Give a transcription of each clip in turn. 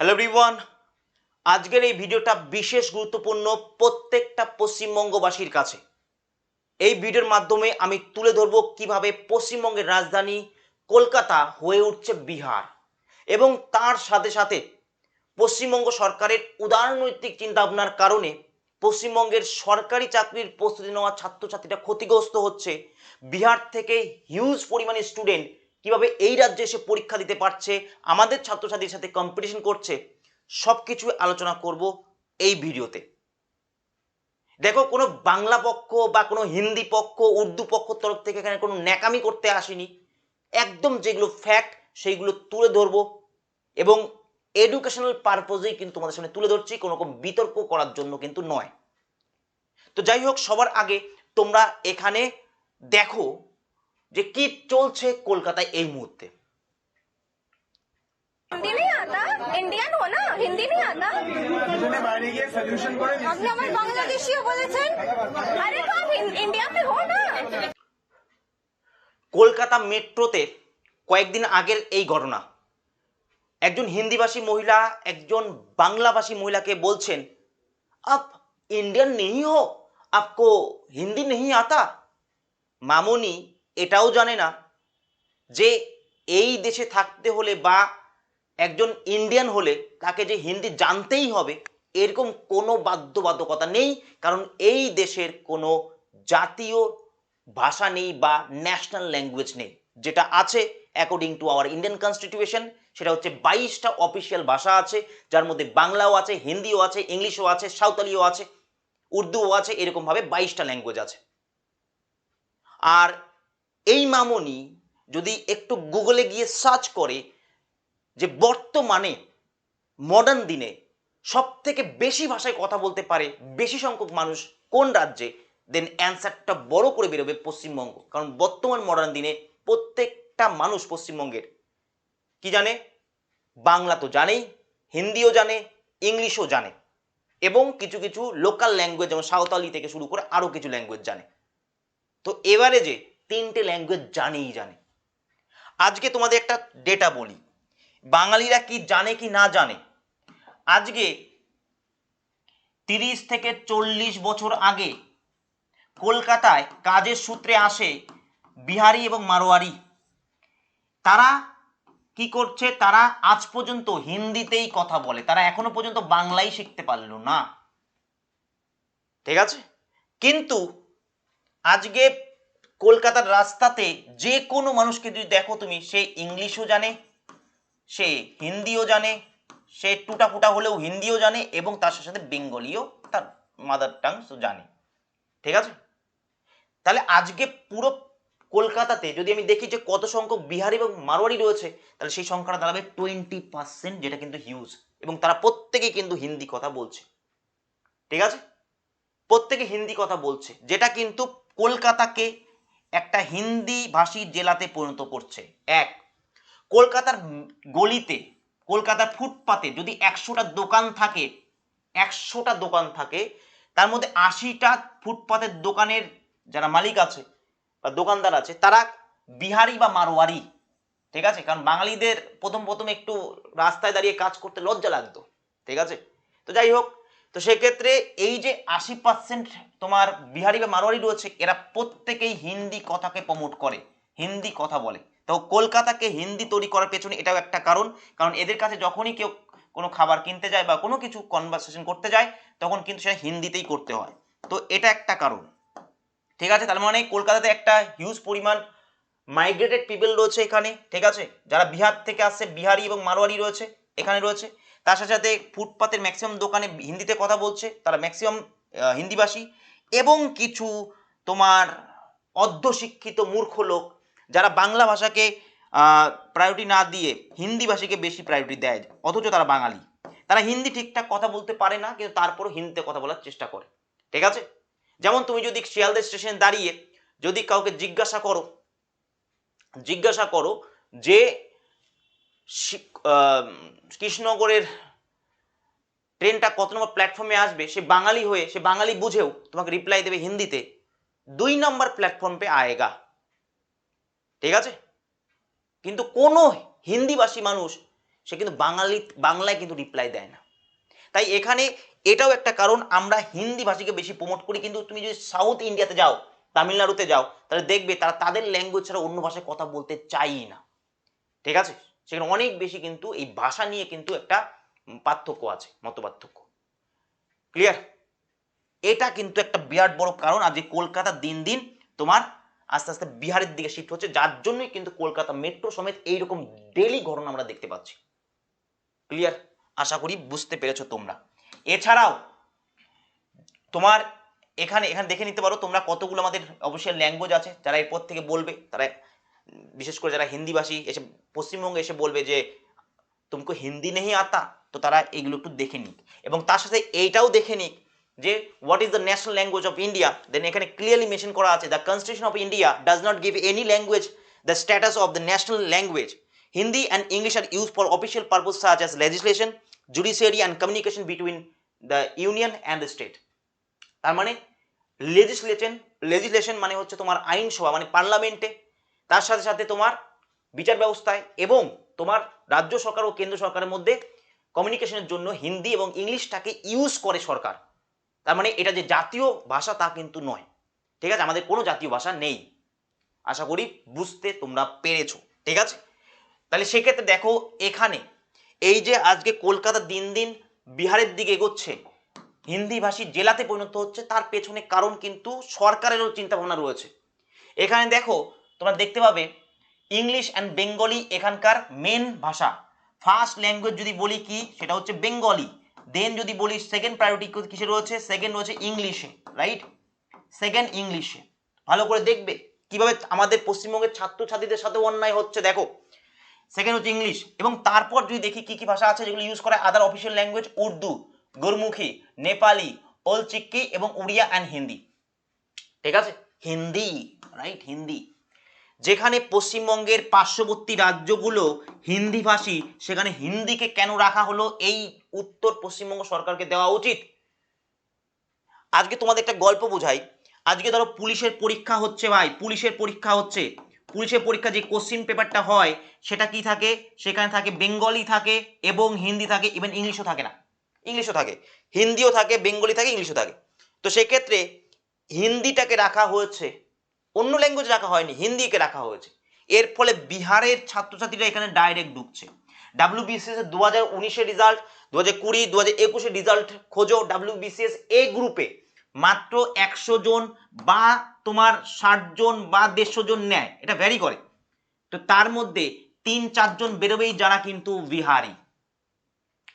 Hello everyone আজকের এই ভিডিওটা বিশেষ গুরুত্বপূর্ণ প্রত্যেকটা পশ্চিমবঙ্গবাসীর কাছে। এই ভিডিওর মাধ্যমে আমি তুলে ধরব কীভাবে পশ্চিমবঙ্গের রাজধানী কলকাতা হয়ে উঠছে বিহার এবং তার সাথে সাথে পশ্চিমবঙ্গ সরকারের উদারনৈতিক চিন্তাভাবনার কারণে পশ্চিমবঙ্গের সরকারি চাকরির প্রস্তুতি নেওয়া ছাত্রছাত্রীরা ক্ষতিগ্রস্ত হচ্ছে। বিহার থেকে হিউজ পরিমাণে স্টুডেন্ট কীভাবে এই রাজ্যে এসে পরীক্ষা দিতে পারছে, আমাদের ছাত্রছাত্রীর সাথে কম্পিটিশন করছে সব কিছু আলোচনা করব এই ভিডিওতে। দেখো, কোনো বাংলা পক্ষ বা কোনো হিন্দি পক্ষ, উর্দু পক্ষ তরফ থেকে এখানে কোনো ন্যাকামি করতে আসেনি। একদম যেগুলো ফ্যাক্ট সেইগুলো তুলে ধরবো এবং এডুকেশনাল পারপোজেই কিন্তু তোমাদের সামনে তুলে ধরছি, কোনো রকম বিতর্ক করার জন্য কিন্তু নয়। তো যাই হোক, সবার আগে তোমরা এখানে দেখো যে কি চলছে কলকাতায় এই মুহূর্তে? কলকাতা মেট্রোতে কয়েকদিন আগের এই ঘটনা। একজন হিন্দিভাষী মহিলা একজন বাংলাভাষী মহিলাকে বলছেন আপ ইন্ডিয়ান নেই হো? আপকো হিন্দি নেই আতা? মামনি এটাও জানে না যে এই দেশে থাকতে হলে বা একজন ইন্ডিয়ান হলে তাকে যে হিন্দি জানতেই হবে, এরকম কোনো বাধ্যবাধকতা নেই। কারণ এই দেশের কোনো জাতীয় ভাষা নেই বা ন্যাশনাল ল্যাঙ্গুয়েজ নেই। যেটা আছে according to our Indian constitution সেটা হচ্ছে বাইশটা অফিসিয়াল ভাষা আছে, যার মধ্যে বাংলাও আছে, হিন্দিও আছে, ইংলিশও আছে, সাঁওতালিও আছে, উর্দুও আছে, এরকমভাবে বাইশটা ল্যাঙ্গুয়েজ আছে। আর এই মামনি যদি একটু গুগলে গিয়ে সার্চ করে যে বর্তমানে মডার্ন দিনে সব থেকে বেশি ভাষায় কথা বলতে পারে বেশি সংখ্যক মানুষ কোন রাজ্যে দেন অ্যান্সারটা বড় করে বেরোবে পশ্চিমবঙ্গ। কারণ বর্তমান মডার্ন দিনে প্রত্যেকটা মানুষ পশ্চিমবঙ্গের। কি জানে? বাংলা তো জানেই, হিন্দিও জানে, ইংলিশও জানে। এবং কিছু কিছু লোকাল ল্যাঙ্গুয়েজ যেমন সাঁওতালি থেকে শুরু করে আরও কিছু ল্যাঙ্গুয়েজ জানে। তো এবারে যে তিনটে ল্যাঙ্গুয়েজ জানেই জানে। আজকে তোমাদের একটা ডেটা বলি। বাঙালিরা কি জানে কি না জানে? আজকে তিরিশ থেকে চল্লিশ বছর আগে কলকাতায় কাজের সূত্রে আসে বিহারি এবং মারোয়ারি। তারা কি করছে? তারা আজ পর্যন্ত হিন্দিতেই কথা বলে। তারা এখনও পর্যন্ত বাংলাই শিখতে পারল না। ঠিক আছে? কিন্তু আজকে কলকাতার রাস্তাতে যে কোনো মানুষকে যদি দেখো তুমি, সে ইংলিশও জানে, সে হিন্দিও জানে, সে টুটা ফুটা হলেও হিন্দিও জানে এবং তার সাথে বেঙ্গলিও তার মাদার টাং জানে। ঠিক আছে? তাহলে আজকে পুরো কলকাতাতে যদি আমি দেখি যে কত সংখ্যক বিহারি এবং মারোয়ারি রয়েছে, তাহলে সেই সংখ্যাটা দাঁড়াবে টোয়েন্টি পার্সেন্ট যেটা কিন্তু হিউজ এবং তারা প্রত্যেকেই কিন্তু হিন্দি কথা বলছে। ঠিক আছে? প্রত্যেকে হিন্দি কথা বলছে, যেটা কিন্তু কলকাতাকে একটা হিন্দি ভাষী জেলাতে পরিণত করছে। এক, কলকাতার গলিতে, কলকাতার ফুটপাতে যদি একশোটা দোকান থাকে, একশোটা দোকান থাকে, তার মধ্যে আশিটা ফুটপাতের দোকানের যারা মালিক আছে বা দোকানদার আছে, তারা বিহারি বা মারোয়ারি, ঠিক আছে? কারণ বাঙালিদের প্রথম প্রথম একটু রাস্তায় দাঁড়িয়ে কাজ করতে লজ্জা লাগতো, ঠিক আছে? তো যাই হোক, তো সেক্ষেত্রে এই যে আশি পার্সেন্ট তোমার বিহারি বা মারোয়ারি রয়েছে, এরা প্রত্যেকেই হিন্দি কথাকে প্রমোট করে, হিন্দি কথা বলে। তো কলকাতাকে হিন্দি তৈরি করার পেছনে এটাও একটা কারণ কারণ এদের কাছে যখনই কেউ কোনো খাবার কিনতে যায় বা কোনো কিছু কনভারসেশন করতে যায়, তখন কিন্তু সেটা হিন্দিতেই করতে হয়। তো এটা একটা কারণ। ঠিক আছে? তার মানে কলকাতাতে একটা হিউজ পরিমাণ মাইগ্রেটেড পিপল রয়েছে এখানে, ঠিক আছে? যারা বিহার থেকে আসছে, বিহারি এবং মারোয়ারি রয়েছে, এখানে রয়েছে। তার সাথে সাথে ফুটপাতের ম্যাক্সিমাম দোকানে হিন্দিতে কথা বলছে, তারা ম্যাক্সিমাম হিন্দিভাষী। এবং কিছু তোমার অর্ধশিক্ষিত মূর্খ লোক যারা বাংলা ভাষাকে প্রায়োরিটি না দিয়ে হিন্দি ভাষীকে বেশি প্রায়োরিটি দেয়, অথচ তারা বাঙালি। তারা হিন্দি ঠিকঠাক কথা বলতে পারে না, কিন্তু তারপরও হিন্দিতে কথা বলার চেষ্টা করে। ঠিক আছে? যেমন তুমি যদি শিয়ালদা স্টেশনে দাঁড়িয়ে যদি কাউকে জিজ্ঞাসা করো জিজ্ঞাসা করো যে কৃষ্ণনগরের ট্রেনটা কত নম্বর প্ল্যাটফর্মে আসবে, সে বাঙালি হয়ে, সে বাঙালি বুঝেও তোমাকে রিপ্লাই দেবে হিন্দিতে, দুই নম্বর প্ল্যাটফর্ম পে আয়েগা। ঠিক আছে? কিন্তু কোনো হিন্দিভাষী মানুষ, সে কিন্তু বাঙালি, বাংলায় কিন্তু রিপ্লাই দেয় না। তাই এখানে এটাও একটা কারণ, আমরা হিন্দি ভাষীকে বেশি প্রমোট করি, কিন্তু তুমি যদি সাউথ ইন্ডিয়াতে যাও, তামিলনাড়ুতে যাও, তাহলে দেখবে তারা তাদের ল্যাঙ্গুয়েজ ছাড়া অন্য ভাষায় কথা বলতে চাই না। ঠিক আছে? সেখানে অনেক বেশি কিন্তু এই ভাষা নিয়ে কিন্তু একটা পার্থক্য আছে মত পার্থক্য ক্লিয়ার এটা কিন্তু একটা বিরাট বড় কারণ আজ কলকাতা দিন দিন তোমার আস্তে আস্তে বিহারের দিকে শিফট হচ্ছে, যার জন্যই কিন্তু কলকাতা মেট্রো সমেত এইরকম ডেলি ঘটনা আমরা দেখতে পাচ্ছি। ক্লিয়ার আশা করি বুঝতে পেরেছ তোমরা। এছাড়াও, তোমার এখানে এখানে দেখে নিতে পারো, তোমরা কতগুলো আমাদের অবশ্যই ল্যাঙ্গুয়েজ আছে, যারা এরপর থেকে বলবে, তারা বিশেষ করে যারা হিন্দিভাষী এসে, পশ্চিমবঙ্গে এসে বলবে যে, তুমকো হিন্দি নেই আতা? তো তারা এগুলো একটু দেখে নিক। এবং তার সাথে এইটাও দেখে নিক যে what is the national language of India then এখানে ক্লিয়ারলি মেনশন করা আছে the constitution of India does not give any language the status of the national language Hindi and English are use for official purpose such as legislation judiciary and communication between the union and the state তার মানে legislation legislation মানে হচ্ছে তোমার আইনসভা মানে পার্লামেন্টে তার সাথে সাথে তোমার বিচার ব্যবস্থায় এবং তোমার রাজ্য সরকার ও কেন্দ্র সরকারের মধ্যে কমিউনিকেশনের জন্য হিন্দি এবং ইংলিশটাকে ইউজ করে সরকার। তার মানে এটা যে জাতীয় ভাষা তা কিন্তু নয়। ঠিক আছে? আমাদের কোনো জাতীয় ভাষা নেই। আশা করি বুঝতে তোমরা পেরেছ। ঠিক আছে? তাহলে সেক্ষেত্রে দেখো এখানে, এই যে আজকে কলকাতা দিন দিন বিহারের দিকে এগোচ্ছে, হিন্দি ভাষী জেলাতে পরিণত হচ্ছে, তার পেছনে কারণ কিন্তু সরকারেরও চিন্তাভাবনা রয়েছে। এখানে দেখো, তোমরা দেখতে পাবে, ইংলিশ অ্যান্ড বেঙ্গলি এখানকার মেন ভাষা। ফার্স্ট ল্যাঙ্গুয়েজ যদি বলি কি, সেটা হচ্ছে বেঙ্গলি দেন যদি বলি সেকেন্ড প্রায়োরিটি কিসে রয়েছে? সেকেন্ড রয়েছে ইংলিশে রাইট সেকেন্ড ইংলিশে ভালো করে দেখবে কীভাবে আমাদের পশ্চিমবঙ্গের ছাত্রছাত্রীদের সাথে অন্যায় হচ্ছে, দেখো। সেকেন্ড হচ্ছে ইংলিশ এবং তারপর যদি দেখি কি কি ভাষা আছে যেগুলো ইউজ করে other official language Urdu Gurmukhi Nepali, Ol Chiki এবং উড়িয়া অ্যান্ড হিন্দি ঠিক আছে? হিন্দি রাইট হিন্দি যেখানে পশ্চিমবঙ্গের পার্শ্ববর্তী রাজ্যগুলো হিন্দি ভাষী সেখানে হিন্দিকে কেন রাখা হলো? এই উত্তর পশ্চিমবঙ্গ সরকারকে দেওয়া উচিত। আজকে তোমাদের একটা গল্প বোঝাই। আজকে ধরো পুলিশের পরীক্ষা হচ্ছে ভাই, পুলিশের পরীক্ষা হচ্ছে। পুলিশের পরীক্ষা যে কোশ্চিন পেপারটা হয়, সেটা কি থাকে? সেখানে থাকে বেঙ্গলি থাকে এবং হিন্দি থাকে ইভেন ইংলিশও থাকে না। ইংলিশও থাকে। হিন্দিও থাকে, বেঙ্গলি থাকে, ইংলিশও থাকে। তো সেক্ষেত্রে হিন্দিটাকে রাখা হয়েছে অন্য ল্যাঙ্গুয়েজ রাখা হয়নি, হিন্দিকে রাখা হয়েছে। এর ফলে বিহারের ছাত্রছাত্রীরা এখানে ডাইরেক্ট ঢুকছে। ডাব্লিউবিসিএস দু হাজার উনিশের রেজাল্ট দু হাজার কুড়ি দু হাজার একুশের রেজাল্ট খোঁজো। ডাব্লিউ ডাব্লিউবিসিএস এ গ্রুপে মাত্র একশো জন বা তোমার ষাট জন বা দেড়শো জন নেয়। এটা ভ্যারি করে। তো তার মধ্যে তিন চারজন বেরোবেই যারা কিন্তু বিহারি।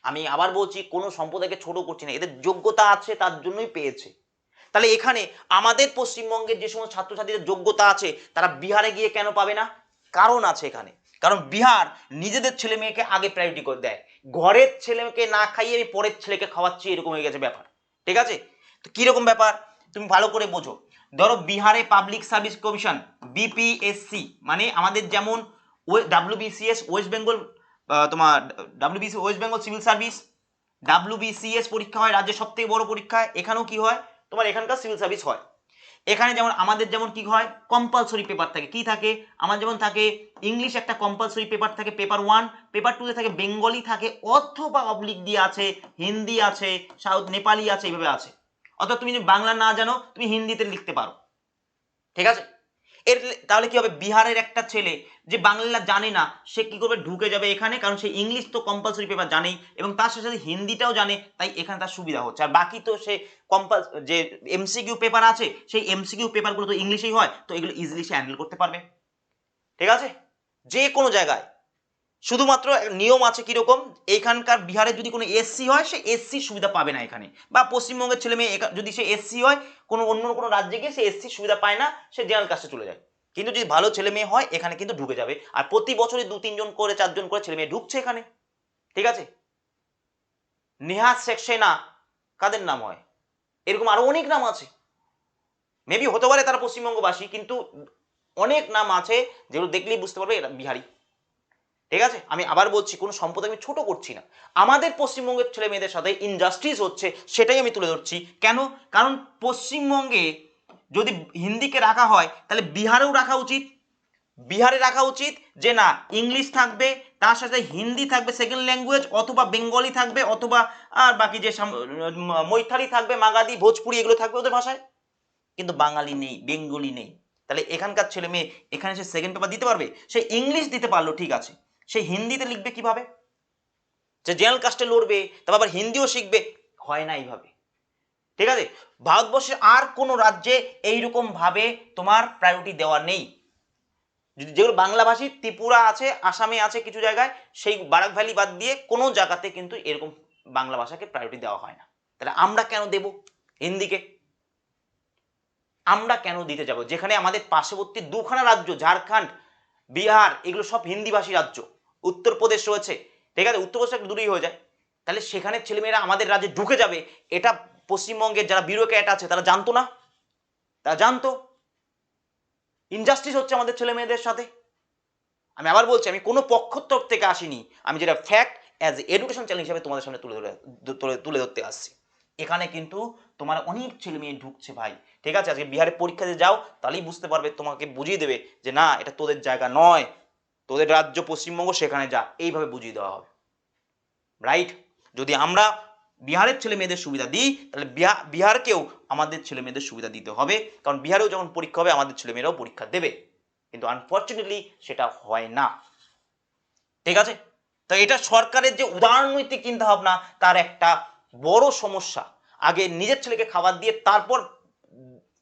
আমি আবার বলছি, কোনো সম্প্রদায়কে ছোট করছি না। এদের যোগ্যতা আছে, তার জন্যই পেয়েছে। তাহলে এখানে আমাদের পশ্চিমবঙ্গের যে সমস্ত ছাত্রছাত্রীদের যোগ্যতা আছে, তারা বিহারে গিয়ে কেন পাবে না? কারণ আছে এখানে। কারণ বিহার নিজেদের ছেলে মেয়েকে আগে প্রায়োরিটি করে দেয়। ঘরের ছেলেকে না খাইয়ে আমি পরের ছেলেকে খাওয়াচ্ছি, এরকম হয়ে গেছে ব্যাপার। ঠিক আছে? তো কীরকম ব্যাপার? তুমি ভালো করে বোঝো। ধরো বিহারে পাবলিক সার্ভিস কমিশন বিপিএসসি মানে আমাদের যেমন ডাব্লিউবিসিএস ওয়েস্ট বেঙ্গল তোমার WBC West Bengal civil service WBCS পরীক্ষা হয়, রাজ্যের সব থেকে বড় পরীক্ষা এখানেও কি হয়? তোমার এখানকার সিভিল সার্ভিস হয়। এখানে যেমন আমাদের যেমন কি হয়? কম্পালসরি পেপার থাকে। কি থাকে? আমার যেমন থাকে ইংলিশ একটা কম্পালসরি পেপার থাকে পেপার ওয়ান পেপার টুতে থাকে বেঙ্গলি থাকে অর্থ বা অবলিক দিয়ে আছে হিন্দি আছে সাউথ নেপালি আছে এইভাবে আছে। অর্থাৎ তুমি যদি বাংলা না জানো, তুমি হিন্দিতে লিখতে পারো। ঠিক আছে? এর তাহলে কি হবে? বিহারের একটা ছেলে যে বাংলা জানে না, সে কি করবে? ঢুকে যাবে এখানে, কারণ সে ইংলিশ তো কম্পালসরি পেপার জানেই এবং তার সাথে সাথে হিন্দিটাও জানে, তাই এখানে তার সুবিধা হচ্ছে। আর বাকি তো সে কম্পাল যে এমসিকিউ পেপার আছে, সেই এমসিকিউ পেপারগুলো তো ইংলিশেই হয়, তো এগুলো ইজিলি সে হ্যান্ডেল করতে পারবে। ঠিক আছে? যে কোনো জায়গায়। শুধুমাত্র নিয়ম আছে কীরকম? এখানকার বিহারে যদি কোনো এসসি হয়, সে এসসি সুবিধা পাবে না এখানে। বা পশ্চিমবঙ্গের ছেলে মেয়ে যদি সে এসসি হয়, কোনো অন্য কোনো রাজ্যে গিয়ে সে এসসি সুবিধা পায় না, সে জেনারেল কাস্টে চলে যায়। কিন্তু যদি ভালো ছেলে মেয়ে হয়, এখানে কিন্তু ঢুকে যাবে। আর প্রতি বছরই দু তিনজন করে চারজন করে ছেলে মেয়ে ঢুকছে এখানে। ঠিক আছে? নেহাত সেকসেনা, কাদের নাম হয়? এরকম আরও অনেক নাম আছে। মেবি হতে পারে তারা পশ্চিমবঙ্গবাসী, কিন্তু অনেক নাম আছে যেগুলো দেখলেই বুঝতে পারবে এরা বিহারি। ঠিক আছে? আমি আবার বলছি, কোনো সম্পদ আমি ছোট করছি না। আমাদের পশ্চিমবঙ্গের ছেলে মেয়েদের সাথে ইনজাস্টিস হচ্ছে, সেটাই আমি তুলে ধরছি। কেন? কারণ পশ্চিমবঙ্গে যদি হিন্দিকে রাখা হয়, তাহলে বিহারেও রাখা উচিত। বিহারে রাখা উচিত যে, না, ইংলিশ থাকবে, তার সাথে হিন্দি থাকবে সেকেন্ড ল্যাঙ্গুয়েজ অথবা বেঙ্গলি থাকবে, অথবা, আর বাকি যে মৈথালি থাকবে, মাগাদি, ভোজপুরি, এগুলো থাকবে ওদের ভাষায়। কিন্তু বাঙালি নেই, বেঙ্গলি নেই। তাহলে এখানকার ছেলে মেয়ে, এখানে সে সেকেন্ড পেপার দিতে পারবে? সে ইংলিশ দিতে পারল, ঠিক আছে। সে হিন্দিতে লিখবে কীভাবে? যে জেনারেল কাস্টে লড়বে, তারপর আবার হিন্দিও শিখবে। হয় না এইভাবে। ঠিক আছে? ভারতবর্ষের আর কোনো রাজ্যে এইরকম ভাবে তোমার প্রায়োরিটি দেওয়া নেই। যদি যেগুলো বাংলাভাষী, ত্রিপুরা আছে, আসামে আছে কিছু জায়গায়, সেই বারাক ভ্যালি বাদ দিয়ে কোনো জায়গাতে কিন্তু এরকম বাংলা ভাষাকে প্রায়োরিটি দেওয়া হয় না। তাহলে আমরা কেন দেব হিন্দিকে? আমরা কেন দিতে যাব? যেখানে আমাদের পার্শ্ববর্তী দুখানা রাজ্য, ঝাড়খণ্ড, বিহার, এগুলো সব হিন্দিভাষী রাজ্য। উত্তরপ্রদেশ রয়েছে। ঠিক আছে? উত্তরপ্রদেশ একটু দূরেই হয়ে যায়। তাহলে সেখানে ছেলেমেয়েরা আমাদের রাজ্যে ঢুকে যাবে। এটা পশ্চিমবঙ্গের যারা বিউরোক্র্যাট আছে, তারা জানতো না? তারা জানতো? ইনজাস্টিস হচ্ছে আমাদের ছেলে মেয়েদের সাথে। আমি আবার বলছি, আমি কোনো পক্ষর তরফ থেকে আসিনি। আমি যেটা ফ্যাক্ট অ্যাজ এডুকেশন চ্যানেল হিসাবে তোমাদের সামনে তুলে ধরে, তুলে- ধরতে আসছি। এখানে কিন্তু তোমার অনেক ছেলে মেয়ে ঢুকছে ভাই। ঠিক আছে? আজকে বিহারে পরীক্ষা দিয়ে যাও, তাহলেই বুঝতে পারবে, তোমাকে বুঝিয়ে দেবে যে না, এটা তোদের জায়গা নয়। তোদের রাজ্য পশ্চিমবঙ্গ সেখানে যা, এইভাবে বুঝিয়ে দেওয়া হবে। রাইট যদি আমরা বিহারের ছেলে মেয়েদের সুবিধা দিই, তাহলে বিহা- বিহারকেও আমাদের ছেলে মেয়েদের সুবিধা দিতে হবে। কারণ বিহারেও যখন পরীক্ষা হবে, আমাদের ছেলে মেয়েরাও পরীক্ষা দেবে। কিন্তু আনফর্চুনেটলি সেটা হয় না। ঠিক আছে? তো এটা সরকারের যে উদারনৈতিক চিন্তা ভাবনা তার একটা বড় সমস্যা। আগে নিজের ছেলেকে খাবার দিয়ে, তারপর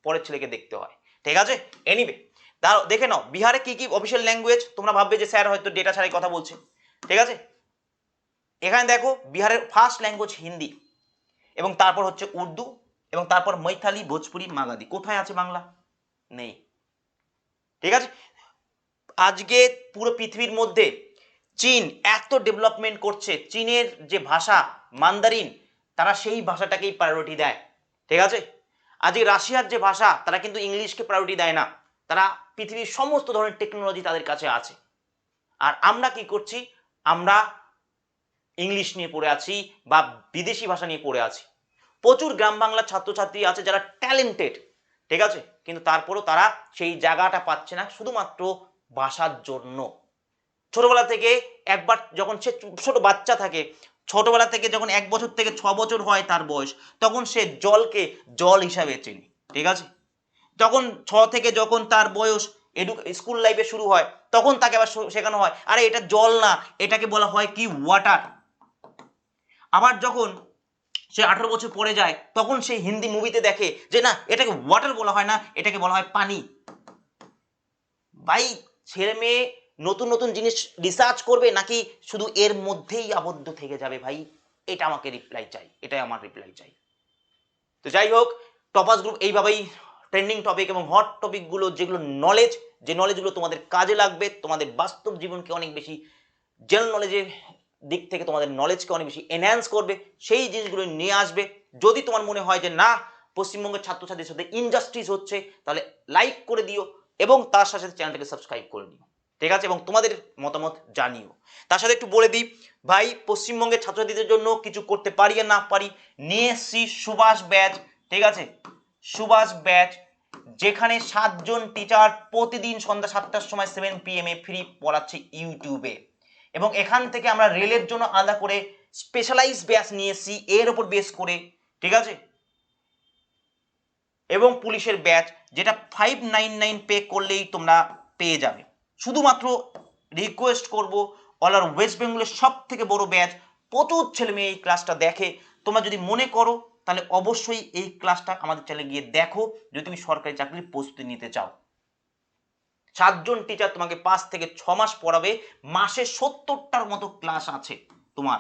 পরের ছেলেকে দেখতে হয়। ঠিক আছে? এনিবে তার দেখে নাও, বিহারে কি কি অফিসিয়াল ল্যাঙ্গুয়েজ তোমরা ভাববে যে স্যার হয়তো ডেটা ছাড়াই কথা বলছে। ঠিক আছে? এখানে দেখো, বিহারের ফার্স্ট ল্যাঙ্গুয়েজ হিন্দি, এবং তারপর হচ্ছে উর্দু, এবং তারপর মৈথালি, ভোজপুরি, মাগাদি। কোথায় আছে বাংলা? নেই। ঠিক আছে? আজকে পুরো পৃথিবীর মধ্যে চীন এত ডেভেলপমেন্ট করছে, চীনের যে ভাষা, মান্দারিন, তারা সেই ভাষাটাকেই প্রায়োরিটি দেয়। ঠিক আছে? আজকে রাশিয়ার যে ভাষা, তারা কিন্তু ইংলিশকে প্রায়োরিটি দেয় না। তারা পৃথিবীর সমস্ত ধরনের টেকনোলজি তাদের কাছে আছে। আর আমরা কি করছি? আমরা ইংলিশ নিয়ে পড়ে আছি বা বিদেশি ভাষা নিয়ে পড়ে আছি। প্রচুর গ্রাম বাংলার ছাত্রছাত্রী আছে যারা ট্যালেন্টেড ঠিক আছে? কিন্তু তারপরও তারা সেই জায়গাটা পাচ্ছে না শুধুমাত্র ভাষার জন্য। ছোটবেলা থেকে একবার যখন সে ছোট বাচ্চা থাকে, ছোটবেলা থেকে যখন এক বছর থেকে ছ বছর হয় তার বয়স, তখন সে জলকে জল হিসাবে চেনে, ঠিক আছে? তখন ছ থেকে যখন তার বয়স এডু স্কুল লাইফে শুরু হয়, তখন তাকে আবার শেখানো হয়। আরে, এটা জল না, এটাকে বলা হয় কি ওয়াটার আবার যখন সে আঠারো বছর পরে যায়, তখন সে হিন্দি মুভিতে দেখে যে না, এটাকে ওয়াটার বলা হয় না, এটাকে বলা হয় পানি। ভাই, ছেলে মেয়ে নতুন নতুন জিনিস রিসার্চ করবে নাকি শুধু এর মধ্যেই আবদ্ধ থেকে যাবে ভাই? এটা আমাকে রিপ্লাই চাই, এটাই আমার রিপ্লাই চাই। তো যাই হোক টপাস গ্রুপ এইভাবেই ট্রেন্ডিং টপিক এবং হট টপিকগুলো যেগুলো নলেজ যে নলেজগুলো তোমাদের কাজে লাগবে, তোমাদের বাস্তব জীবনকে অনেক বেশি জেনারেল নলেজের দিক থেকে তোমাদের নলেজকে অনেক বেশি এনহ্যান্স করবে, সেই জিনিসগুলো নিয়ে আসবে। যদি তোমার মনে হয় যে, না, পশ্চিমবঙ্গের ছাত্রছাত্রীর সাথে ইনজাস্টিস হচ্ছে, তাহলে লাইক করে দিও এবং তার সাথে সাথে চ্যানেলটাকে সাবস্ক্রাইব করে নিও ঠিক আছে? এবং তোমাদের মতামত জানিও। তার সাথে একটু বলে দিই, ভাই, পশ্চিমবঙ্গের ছাত্রছাত্রীদের জন্য কিছু করতে পারি আর না পারি, নিয়ে এসছি সুভাষ ব্যাচ। ঠিক আছে? সুভাষ ব্যাচ যেখানে সাতজন টিচার প্রতিদিন সন্ধ্যা সাতটার সময় সেভেন পিএম এ ফ্রি পড়াচ্ছে ইউটিউবে এবং এখান থেকে আমরা রেলের জন্য আলাদা করে স্পেশালাইজ ব্যাচ নিয়ে এসেছি, এর ওপর বেস করে, ঠিক আছে? এবং পুলিশের ব্যাচ যেটা ফাইভ নাইন নাইন পে করলেই তোমরা পেয়ে যাবে। শুধুমাত্র রিকোয়েস্ট করব অল আর ওয়েস্ট বেঙ্গলের সব থেকে বড় ব্যাচ প্রচুর ছেলে মেয়ে এই ক্লাসটা দেখে। তোমরা যদি মনে করো তাহলে অবশ্যই এই ক্লাসটা আমাদের চ্যানেলে গিয়ে দেখো, যদি তুমি সরকারি চাকরির প্রস্তুতি নিতে চাও। সাতজন টিচার তোমাকে পাঁচ থেকে ছ মাস পড়াবে, মাসে সত্তরটার মতো ক্লাস আছে তোমার।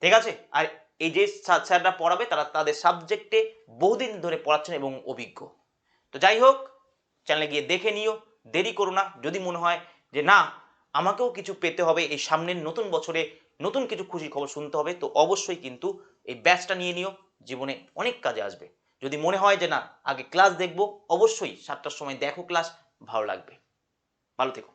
ঠিক আছে? আর এই যে স্যার- স্যাররা পড়াবে, তারা তাদের সাবজেক্টে বহুদিন ধরে পড়াচ্ছেন এবং অভিজ্ঞ। তো যাই হোক চ্যানেলে গিয়ে দেখে নিও, দেরি করো না। যদি মনে হয় যে না, আমাকেও কিছু পেতে হবে, এই সামনের নতুন বছরে নতুন কিছু খুশির খবর শুনতে হবে, তো অবশ্যই কিন্তু এই ব্যাচটা নিয়ে নিও, জীবনে অনেক কাজে আসবে। যদি মনে হয় যে না, আগে ক্লাস দেখব, অবশ্যই সাতটার সময় দেখো ক্লাস ভালো লাগবে। ভালো থেকো।